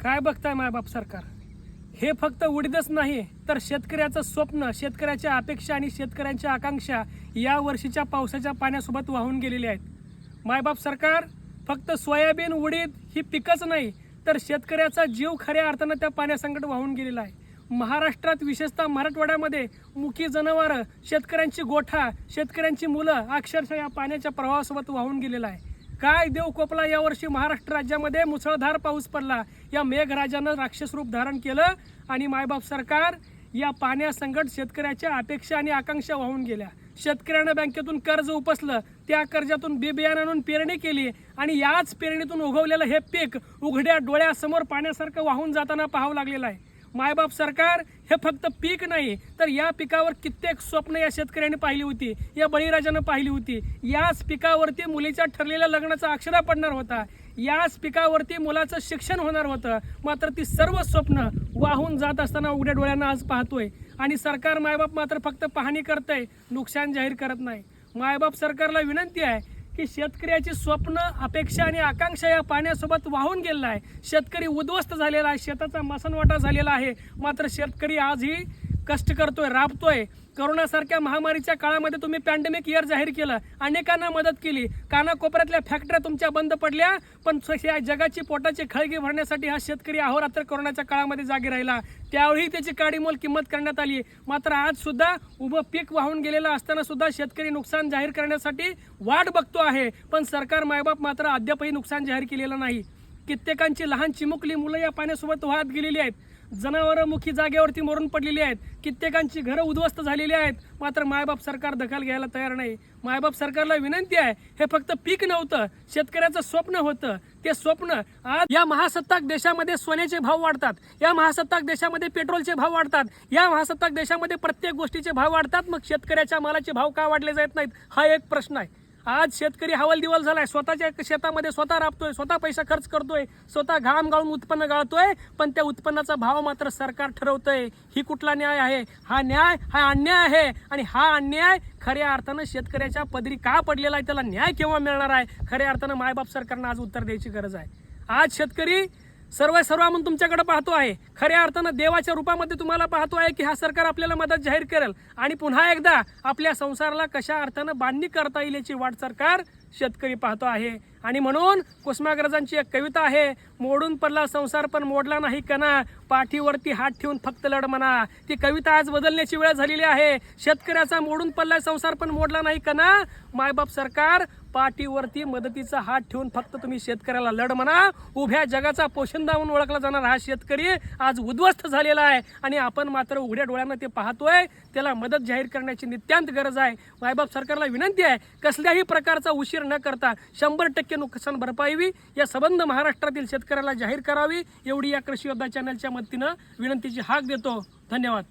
काय बघताय मायबाप सरकार? हे फक्त उडीदच नाही तर शेतकऱ्याचं स्वप्न शेतकऱ्याच्या अपेक्षा आणि शेतकऱ्यांच्या आकांक्षा या वर्षीच्या पावसाच्या पाण्यासोबत वाहून गेलेल्या आहेत. मायबाप सरकार फक्त सोयाबीन उडीद ही पिकच नाही तर शेतकऱ्याचा जीव खऱ्या अर्थानं त्या पाण्यासंकट वाहून गेलेला आहे. महाराष्ट्रात विशेषतः मराठवाड्यामध्ये मुकी जनावरं शेतकऱ्यांची गोठा शेतकऱ्यांची मुलं अक्षरशः या पाण्याच्या प्रवाहासोबत वाहून गेलेला आहे. काय देव कोपला यावर्षी महाराष्ट्र राज्यामध्ये मुसळधार पाऊस पडला? या मेघराजानं राक्षस रूप धारण केलं आणि मायबाप सरकार या पाण्यासंकट शेतकऱ्याच्या अपेक्षा आणि आकांक्षा वाहून गेल्या. शेतकऱ्यानं बँकेतून कर्ज उपसलं. त्या कर्जातून बी बियाणं आणून पेरणी केली आणि याच पेरणीतून उगवलेलं हे पीक उघड्या डोळ्यासमोर पाण्यासारखं वाहून जाताना पाहावं लागलेलं आहे. मायबाप सरकार हे फक्त पीक नाही तर या पिकावर कित्येक स्वप्न या शेतकऱ्यांनी पाहिली होती या बळीराजानं पाहिली होती. याच पिकावरती मुलीच्या ठरलेल्या लग्नाचा अक्षरा पडणार होता. याच पिकावरती मुलाचं शिक्षण होणार होतं. मात्र ती सर्व स्वप्न वाहून जात असताना उघड्या डोळ्यांना आज पाहतोय. आणि सरकार मायबाप मात्र फक्त पाहणी करतंय नुकसान जाहीर करत नाही. मायबाप सरकारला विनंती आहे की शेतकऱ्याची स्वप्न अपेक्षा आणि आकांक्षा या पाण्यासोबत वाहून गेलेला आहे. शेतकरी उद्ध्वस्त झालेला आहे. शेताचा मसनवाटा झालेला आहे. मात्र शेतकरी आजही कष्ट करतोय राबतोय. करोनासारख्या महामारीच्या काळामध्ये तुम्ही पॅन्डेमिक इयर जाहीर केलं. अनेकांना मदत केली. कानाकोपऱ्यातल्या फॅक्टऱ्या तुमच्या बंद पडल्या पण या जगाची पोटाची खळगी भरण्यासाठी हा शेतकरी अहोरात्र करोनाच्या काळामध्ये जागी राहिला. त्यावेळी त्याची काडीमोल किंमत करण्यात आली. मात्र आज सुद्धा उभं पीक वाहून गेलेलं असताना सुद्धा शेतकरी नुकसान जाहीर करण्यासाठी वाट बघतो आहे. पण सरकार मायबाप मात्र अद्यापही नुकसान जाहीर केलेलं नाही. कित्येकांची लहान चिमुकली मुलं या पाण्यासोबत वाहत गेलेली आहेत. जनावरं मुखी जागेवरती मरून पडलेली आहेत. कित्येकांची घरं उद्ध्वस्त झालेली आहेत. मात्र मायबाप सरकार दखल घ्यायला तयार नाही. मायबाप सरकारला विनंती आहे हे फक्त पीक नव्हतं शेतकऱ्याचं स्वप्न होतं. ते स्वप्न आज या महासत्ताक देशामध्ये सोन्याचे भाव वाढतात. या महासत्ताक देशामध्ये पेट्रोलचे भाव वाढतात. या महासत्ताक देशामध्ये प्रत्येक गोष्टीचे भाव वाढतात. मग शेतकऱ्याच्या मालाचे भाव का वाढले जात नाहीत? हा एक प्रश्न आहे. आज शेतकरी हवालदिवाल झालाय. स्वतःच्या शेतामध्ये स्वतः राबतोय स्वतः पैसा खर्च करतोय स्वतः घाम गाळून उत्पन्न गाळतोय पण त्या उत्पन्नाचा भाव मात्र सरकार ठरवतंय. ही कुठला न्याय आहे? हा न्याय हा अन्याय आहे. आणि हा अन्याय खऱ्या अर्थानं शेतकऱ्याच्या पदरी का पडलेला आहे? त्याला न्याय केव्हा मिळणार आहे? खऱ्या अर्थानं मायबाप सरकारनं आज उत्तर द्यायची गरज आहे. आज शेतकरी सर्व सर्व म्हणून तुमच्याकडे पाहतो आहे. खऱ्या अर्थानं देवाच्या रूपामध्ये तुम्हाला पाहतो आहे की हा सरकार आपल्याला मदत जाहीर करेल. आणि पुन्हा एकदा आपल्या संसाराला कशा अर्थानं बांधणी करता येईल याची वाट सरकार शेतकरी पाहतो आहे. आणि म्हणून कुसुमाग्रजांची एक कविता आहे मोडून पडला संसार पण मोडला नाही कणा. पाठीवरती हात ठेवून फक्त लढ म्हणा. ती कविता आज बदलण्याची वेळ झालेली आहे. शेतकऱ्याचा मोडून पडला संसार पण मोडला नाही कणा. मायबाप सरकार पाठीवरती मदतीचा हात ठेवून फक्त तुम्ही शेतकऱ्याला लढ म्हणा. उभ्या जगाचा पोशिंदा म्हणून ओळखला जाणार हा शेतकरी आज उद्ध्वस्त झालेला आहे. आणि आपण मात्र उघड्या डोळ्यांना ते पाहतोय. त्याला मदत जाहीर करण्याची नित्यांत गरज आहे. मायबाप सरकारला विनंती आहे कसल्याही प्रकारचा उशीर न करता शंभर टक्के नुकसान भरपाई या संबंध महाराष्ट्रातील शेतकऱ्याला जाहीर करावी. एवढी या कृषी योद्धा चॅनलच्या मदतीनं विनंतीची हाक देतो. धन्यवाद.